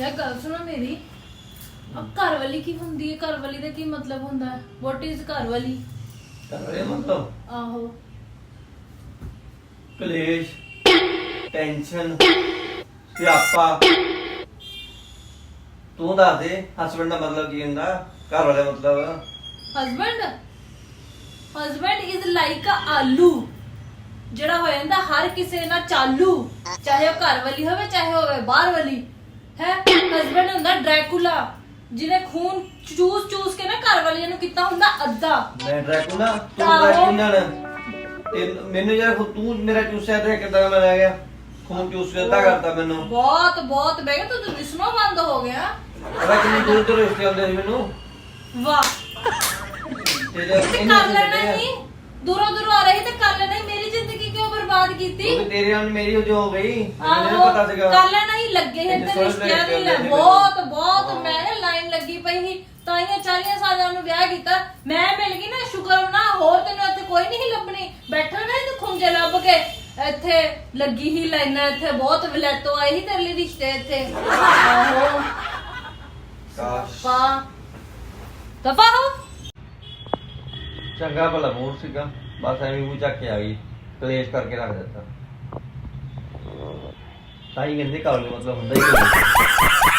ਯਾ ਗੱਲ ਸੁਣੋ ਮੇਰੀ। ਆ ਘਰ ਵਾਲੀ ਕੀ ਹੁੰਦੀ ਹੈ? ਘਰ ਵਾਲੀ ਦਾ ਕੀ ਮਤਲਬ ਹੁੰਦਾ ਹੈ? ਵਾਟ ਇਜ਼ ਘਰ ਵਾਲੀ? ਕਰੇ ਮਤਲਬ? ਆਹੋ। ਕਲੇਸ਼ ਟੈਨਸ਼ਨ ਸਿਆਪਾ। ਤੂੰ ਦੱਸ ਦੇ ਹਸਬੰਡ ਦਾ ਮਤਲਬ ਕੀ ਹੁੰਦਾ? ਘਰ ਵਾਲੇ ਮਤਲਬ? Husband husband is like a aloo. ਜਿਹੜਾ ਹੋ ਜਾਂਦਾ ਹਰ ਕਿਸੇ ਨਾਲ ਚਾਲੂ। ਚਾਹੇ ਉਹ ਘਰ ਵਾਲੀ ਹੋਵੇ ਚਾਹੇ ਹੋਵੇ ਬਾਹਰ ਵਾਲੀ। ਹੈ? ਹਸਬੰਡ ਹੁੰਦਾ ਡਰੈਕੂਲਾ ਜਿਹਨੇ ਖੂਨ ਚੂਸ ਚੂਸ ਕੇ ਨਾ ਘਰ ਵਾਲੀਆਂ ਨੂੰ ਕੀਤਾ ਹੁੰਦਾ ਅੱਧਾ। ਮੈਂ ਡਰੈਕੂਲਾ ਤੂੰ ਆਹੋ। ਡਰੈਕੂਲਾ ਤੇ ਮੈਨੂੰ ਯਾਰ ਤੂੰ ਮੇਰਾ ਚੂਸਿਆ ਤੇ ਕਿਦਾਂ ਮੈਂ ਲੈ ਗਿਆ? ਖੂਨ ਚੂਸ ਕੇ ਅੱਧਾ ਕਰਤਾ ਮੈਨੂੰ। ਬਹੁਤ ਬਹੁਤ ਬੈਗਾ ਤੂੰ ਤਾਂ ਦਿਸਣੋਂ ਬੰਦ ਹੋ ਗਿਆ। ਪਤਾ ਕਿੰਨੀ ਦੂਰ ਤੋਂ ਰਿਸ਼ਤੇ ਆਉਂਦੇ ਸੀ ਮੈਨੂੰ? ਵਾਹ। ਤੇ ਜਦ ਤੇ ਕਰ ਲੈਣਾ ਹੀ ਦੂਰੋਂ ਦੂਰੋਂ ਆ ਰਹੀ ਤੇ ਕਰ ਲੈਣਾ ਹੀ ਮੇਰੀ ਜ਼ਿੰਦਗੀ ਬਰਬਾਦ ਕੀਤੀ? ਉਹ ਵੀ ਤੇਰੇ ਨਾਲ ਮੇਰੀ ਹੋ ਜੋ ਹੋ ਗਈ ਮੈਨੂੰ ਆਹੋ ਪਤਾ ਸੀਗਾ। ਕਰ ਲੈਣਾ ਹੀ ਲੱਗੇ ਹੈ ਇੰਨੇ ਤੇ ਰਿਸ਼ਤਿਆਂ ਦੀ ਲੈ ਸੀ ਬਹੁਤ। ਬਹੁਤ ਹਾਂ। ਮੈਂ ਲਾਈਨ ਲੱਗੀ ਪਈ ਸੀ ਤਾਈਆਂ 40 ਸਾਲਾਂ ਨੂੰ ਵਿਆਹ ਕੀਤਾ। ਮੈਂ ਮਿਲ ਗਈ ਨਾ ਸ਼ੁਕਰ ਮਨਾ ਹੋਰ ਤੈਨੂੰ ਇੱਥੇ ਕੋਈ ਨਹੀਂ ਲੱਭਣੀ। ਬੈਠਾ ਨਾ ਤੂੰ ਖੁੰਝੇ ਲੱਭ ਕੇ ਇੱਥੇ ਲੱਗੀ ਹੀ ਲਾਈਨਾਂ ਇੱਥੇ ਬਹੁਤ ਵਿਲੈਤੋ ਆਈ ਸੀ ਤੇਰੇ ਲਈ ਰਿਸ਼ਤੇ ਇੱਥੇ। ਆਹੋ। ਕਾਸ਼। ਪਾ ਦਫਾ ਹੋ। ਚੰਗਾ ਭਲਾ ਮੂਡ ਸੀਗਾ ਬਸ ਐਵੇਂ ਮੂੰਹ ਚੱਕ ਕੇ ਆ ਗਈ। ਕਲੇਸ਼ ਕਰਕੇ ਰੱਖ ਦਿੱਤਾ। ਤਾਂ ਹੀ ਕਹਿੰਦੇ ਕਾਲੇ ਮਤਲਬ ਹੁੰਦਾ ਹੀ ਕੋਈ